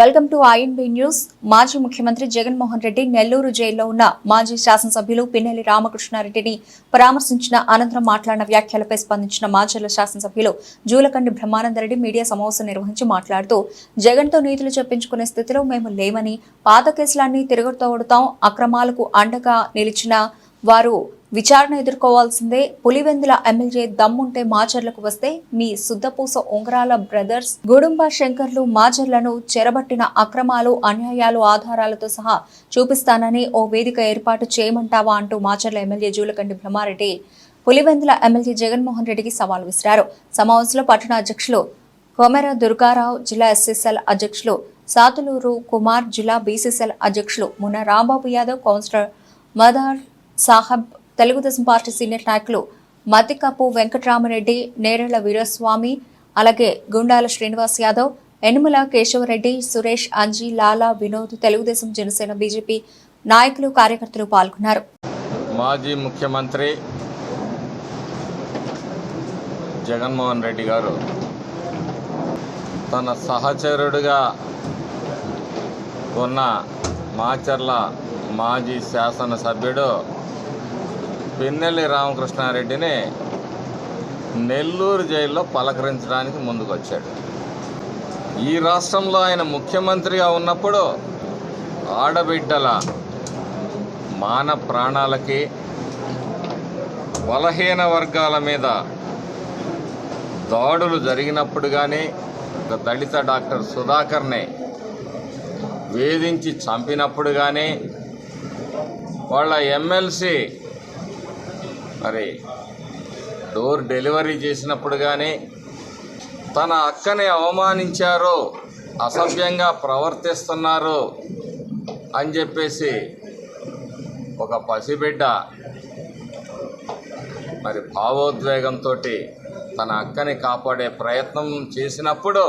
Welcome to INB news. మాజీ ముఖ్యమంత్రి జగన్మోహన్ రెడ్డి నెల్లూరు జైల్లో ఉన్న మాజీ శాసనసభ్యులు పిన్నెల్లి రామకృష్ణారెడ్డిని పరామర్శించిన అనంతరం మాట్లాడిన వ్యాఖ్యలపై స్పందించిన మాజీల శాసనసభ్యులు జూలకండి బ్రహ్మానందరెడ్డి మీడియా సమావేశం నిర్వహించి మాట్లాడుతూ జగన్తో నీతులు చెప్పించుకునే స్థితిలో మేము లేమని పాత కేసులన్నీ తిరగొడతాం అక్రమాలకు అండగా నిలిచిన వారు విచారణ ఎదుర్కోవాల్సిందే. పులివెందుల ఎమ్మెల్యే దమ్ముంటే మాచర్లకు వస్తే మీ శుద్ధపూస ఉంగరాల బ్రదర్స్ గుడుంబ శంకర్లు మాచర్లను చెరబట్టిన అక్రమాలు అన్యాయాలు ఆధారాలతో సహా చూపిస్తానని ఓ వేదిక ఏర్పాటు చేయమంటావా అంటూ మాచర్ల ఎమ్మెల్యే జూలకండి బ్రహ్మారెడ్డి పులివెందుల ఎమ్మెల్యే జగన్మోహన్ రెడ్డికి సవాల్ విసిరారు. సమావేశంలో పట్టణ అధ్యక్షులు కొమెర దుర్గారావు జిల్లా ఎస్ఎస్ఎల్ అధ్యక్షులు సాతులూరు కుమార్ జిల్లా బీసీసీఎల్ అధ్యక్షులు Munna Rambabu Yadav councillor Madar Sahab Telugudesam party senior నాయకులు మతికప్పు వెంకటరామరెడ్డి నేరేళ్ళ వీరస్వామి అలాగే గుండాల శ్రీనివాస్ యాదవ్ యనుమల కేశవరెడ్డి సురేష్ అంజీ లాలా వినోద్ తెలుగుదేశం జనసేన బీజేపీ నాయకులు కార్యకర్తలు పాల్గొన్నారు. మాజీ ముఖ్యమంత్రి జగన్మోహన్ రెడ్డి గారు తన సహచరుడుగా ఉన్న మాచర్ల మాజీ శాసనసభ్యుడు పిన్నెల్లి రామకృష్ణారెడ్డిని నెల్లూరు జైల్లో పలకరించడానికి ముందుకొచ్చాడు. ఈ రాష్ట్రంలో ఆయన ముఖ్యమంత్రిగా ఉన్నప్పుడు ఆడబిడ్డల మాన ప్రాణాలకి బలహీన వర్గాల మీద దాడులు జరిగినప్పుడు కానీ ఒక దళిత డాక్టర్ సుధాకర్ని వేధించి చంపినప్పుడు కానీ వాళ్ళ ఎమ్మెల్సీ మరి డోర్ డెలివరీ చేసినప్పుడు కానీ తన అక్కని అవమానించారు అసభ్యంగా ప్రవర్తిస్తున్నారు అని చెప్పేసి ఒక పసిబిడ్డ మరి భావోద్వేగంతో తన అక్కని కాపాడే ప్రయత్నం చేసినప్పుడు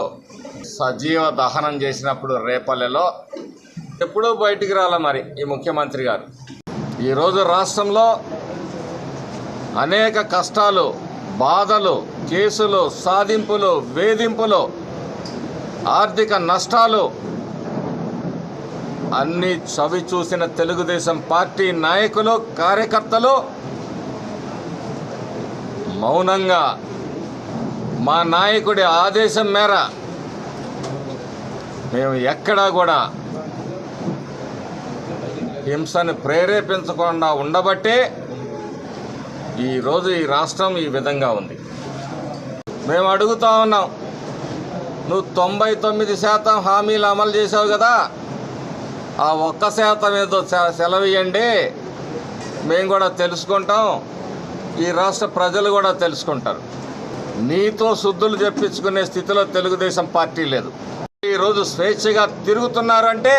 సజీవ దహనం చేసినప్పుడు రేపల్లెలో ఎప్పుడూ బయటికి రాల మరి ఈ ముఖ్యమంత్రి గారు. ఈరోజు రాష్ట్రంలో అనేక కష్టాలు బాధలు కేసులు సాధింపులు వేధింపులు ఆర్థిక నష్టాలు అన్నీ చవి చూసిన తెలుగుదేశం పార్టీ నాయకులు కార్యకర్తలు మౌనంగా మా నాయకుడి ఆదేశం మేర మేము ఎక్కడా కూడా హింసను ప్రేరేపించకుండా ఉండబట్టే ఈరోజు ఈ రాష్ట్రం ఈ విధంగా ఉంది. మేము అడుగుతా ఉన్నాం నువ్వు తొంభై తొమ్మిది శాతం హామీలు అమలు చేసావు కదా ఆ ఒక్క శాతం ఏదో సె- సెలవియండి మేము కూడా తెలుసుకుంటాం ఈ రాష్ట్ర ప్రజలు కూడా తెలుసుకుంటారు. నీతో శుద్ధులు చెప్పించుకునే స్థితిలో తెలుగుదేశం పార్టీ లేదు. ఈరోజు స్వేచ్ఛగా తిరుగుతున్నారంటే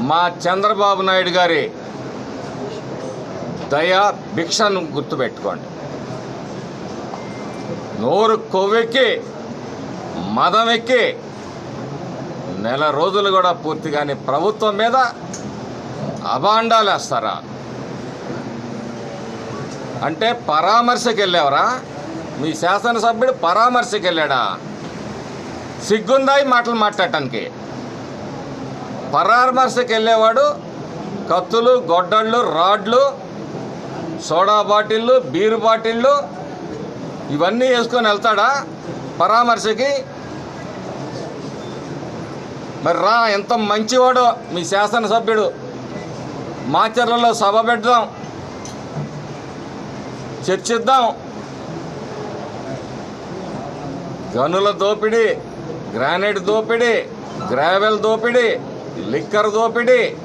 మా చంద్రబాబు నాయుడు గారి దయా భిక్షను గుర్తుపెట్టుకోండి. నోరు కొవ్వెక్కి మదం ఎక్కి నెల రోజులు కూడా పూర్తి కానీ ప్రభుత్వం మీద అభాండాలు వేస్తారా అంటే పరామర్శకి వెళ్ళావరా మీ శాసనసభ్యుడు పరామర్శకి వెళ్ళాడా సిగ్గుందా ఈ మాటలు మాట్లాడటానికి? పరామర్శకి వెళ్ళేవాడు కత్తులు గొడ్డళ్ళు రాడ్లు సోడా బాటిళ్ళు బీరు బాటిళ్ళు ఇవన్నీ వేసుకొని వెళ్తాడా? పరామర్శకి? మరి రా ఎంత మంచివాడో మీ శాసనసభ్యుడు. మాచర్లలో సభ పెడదాం. చర్చిద్దాం. గనుల దోపిడీ గ్రానైట్ దోపిడీ గ్రావెల్ దోపిడీ లిక్కర్ దోపిడీ.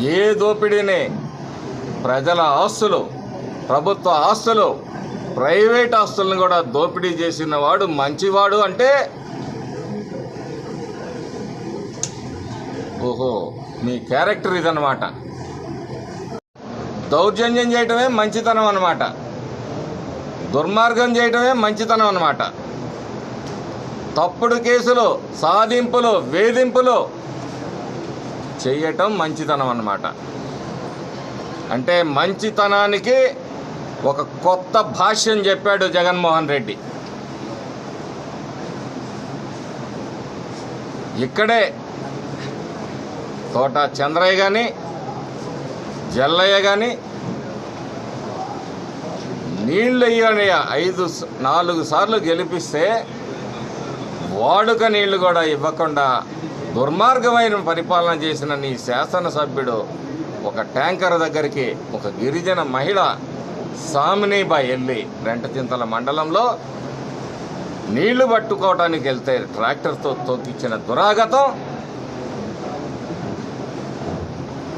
ఏ దోపిడీని ప్రజల ఆస్తులు ప్రభుత్వ ఆస్తులు ప్రైవేట్ ఆస్తులను కూడా దోపిడీ చేసిన వాడు మంచివాడు అంటే ఓహో మీ క్యారెక్టర్ ఇదన్నమాట. దౌర్జన్యం చేయటమే మంచితనం అన్నమాట. దుర్మార్గం చేయటమే మంచితనం అన్నమాట. తప్పుడు కేసులు సాధింపులు వేధింపులు చేయటం మంచితనం అన్నమాట. అంటే మంచితనానికి ఒక కొత్త భాష్యం చెప్పాడు జగన్మోహన్ రెడ్డి. ఇక్కడే తోట చంద్రయ్య కానీ జల్లయ్య కానీ నీళ్ళు అయ్యని ఐదు నాలుగు సార్లు గెలిపిస్తే వాడుక నీళ్ళు కూడా ఇవ్వకుండా దుర్మార్గమైన పరిపాలన చేసిన నీ శాసనసభ్యుడు ఒక ట్యాంకర్ దగ్గరికి ఒక గిరిజన మహిళ సామినీబాయి వెళ్ళి రెంటచింతల మండలంలో నీళ్ళు పట్టుకోవటానికి వెళ్తే ట్రాక్టర్తో తొక్కిచ్చిన దురాగతం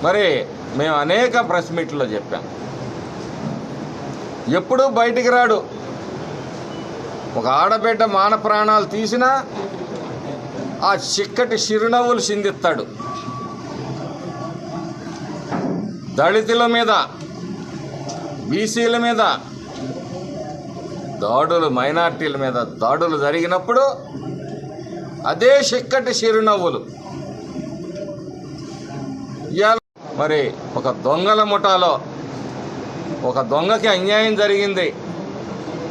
మరి మేము అనేక ప్రెస్ మీట్లో చెప్పాం. ఎప్పుడూ బయటికి రాడు. ఒక ఆడబిడ్డ మాన ప్రాణాలు తీసినా ఆ చిక్కటి చిరునవ్వులు సిందిస్తాడు దళితుల మీద బీసీల మీద దాడులు మైనార్టీల మీద దాడులు జరిగినప్పుడు అదే చిక్కటి చిరునవ్వులు. మరి ఒక దొంగల ముఠాలో ఒక దొంగకి అన్యాయం జరిగింది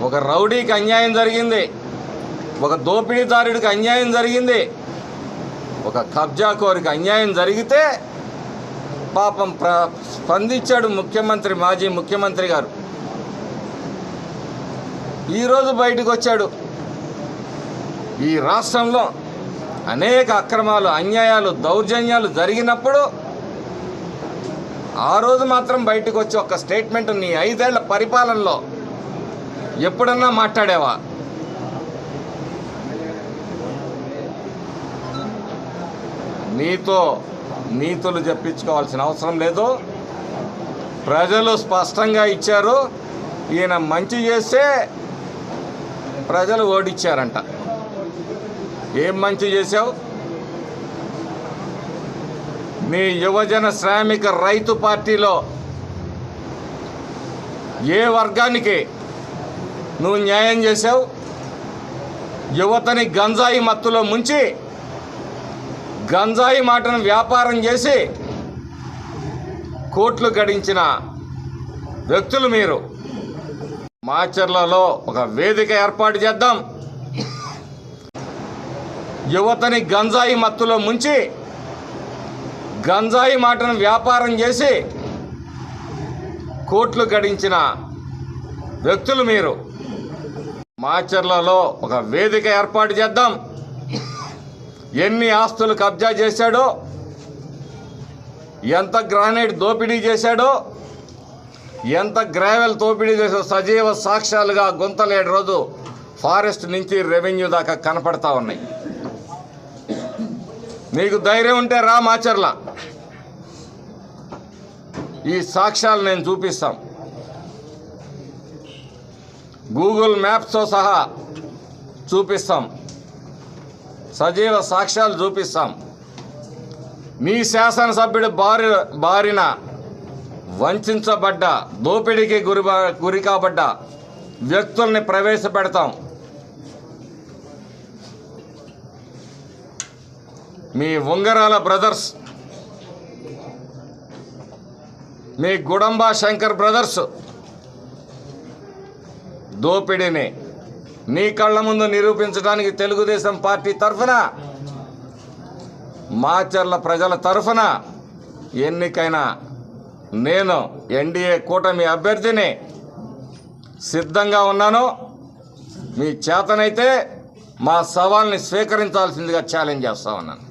ఒక రౌడీకి అన్యాయం జరిగింది ఒక దోపిడీదారుడికి అన్యాయం జరిగింది ఒక కబ్జాకోరికి అన్యాయం జరిగితే పాపం ప్ర స్పందించాడు ముఖ్యమంత్రి మాజీ ముఖ్యమంత్రి గారు. ఈరోజు బయటకు వచ్చాడు. ఈ రాష్ట్రంలో అనేక అక్రమాలు అన్యాయాలు దౌర్జన్యాలు జరిగినప్పుడు ఆ రోజు మాత్రం బయటకు వచ్చి ఒక స్టేట్మెంట్ నీ ఐదేళ్ళ పరిపాలనలో ఎప్పుడన్నా మాట్లాడావా? నీతో నీతులు చెప్పించుకోవాల్సిన అవసరం లేదు. ప్రజలు స్పష్టంగా ఇచ్చారు. ఈయన మంచి చేస్తే ప్రజలు ఓడిచ్చారంట. ఏం మంచి చేశావు? మీ యువజన శ్రామిక రైతు పార్టీలో ఏ వర్గానికి నువ్వు న్యాయం చేశావు? యువతని గంజాయి మత్తులో ముంచి గంజాయి మాటను వ్యాపారం చేసి కోట్లు గడించిన వ్యక్తులు మీరు. మాచర్లలో ఒక వేదిక ఏర్పాటు చేద్దాం. యువతని గంజాయి మత్తులో ముంచి గంజాయి మాటను వ్యాపారం చేసి కోట్లు గడించిన వ్యక్తులు మీరు. మాచర్లలో ఒక వేదిక ఏర్పాటు చేద్దాం. ఎన్ని ఆస్తులు కబ్జా చేశాడో ఎంత గ్రానైట్ దోపిడీ చేశాడో ఎంత గ్రావెల్ దోపిడీ చేశాడో సజీవ సాక్ష్యాలుగా గుంతలేడు రోజు ఫారెస్ట్ నుంచి రెవెన్యూ దాకా కనపడతా ఉన్నాయి. నీకు ధైర్యం ఉంటే రా మాచర్ల. ఈ సాక్ష్యాలు నేను చూపిస్తాం. గూగుల్ మ్యాప్స్తో సహా చూపిస్తాం. సజీవ సాక్ష్యాలు చూపిస్తాం. మీ శాసనసభ్యుడు బారి బారిన వంచబడ్డ దోపిడీకి గురి గురి కాబడ్డ వ్యక్తుల్ని ప్రవేశపెడతాం. మీ ఉంగరాల బ్రదర్స్ మీ గుడంబా శంకర్ బ్రదర్స్ దోపిడీని మీ కళ్ళ ముందు నిరూపించడానికి తెలుగుదేశం పార్టీ తరఫున మాచర్ల ప్రజల తరఫున ఎన్నికైన నేను ఎన్డీఏ కూటమి అభ్యర్థిని సిద్ధంగా ఉన్నాను. మీ చేతనైతే మా సవాల్ని స్వీకరించాల్సిందిగా ఛాలెంజ్ చేస్తా ఉన్నాను.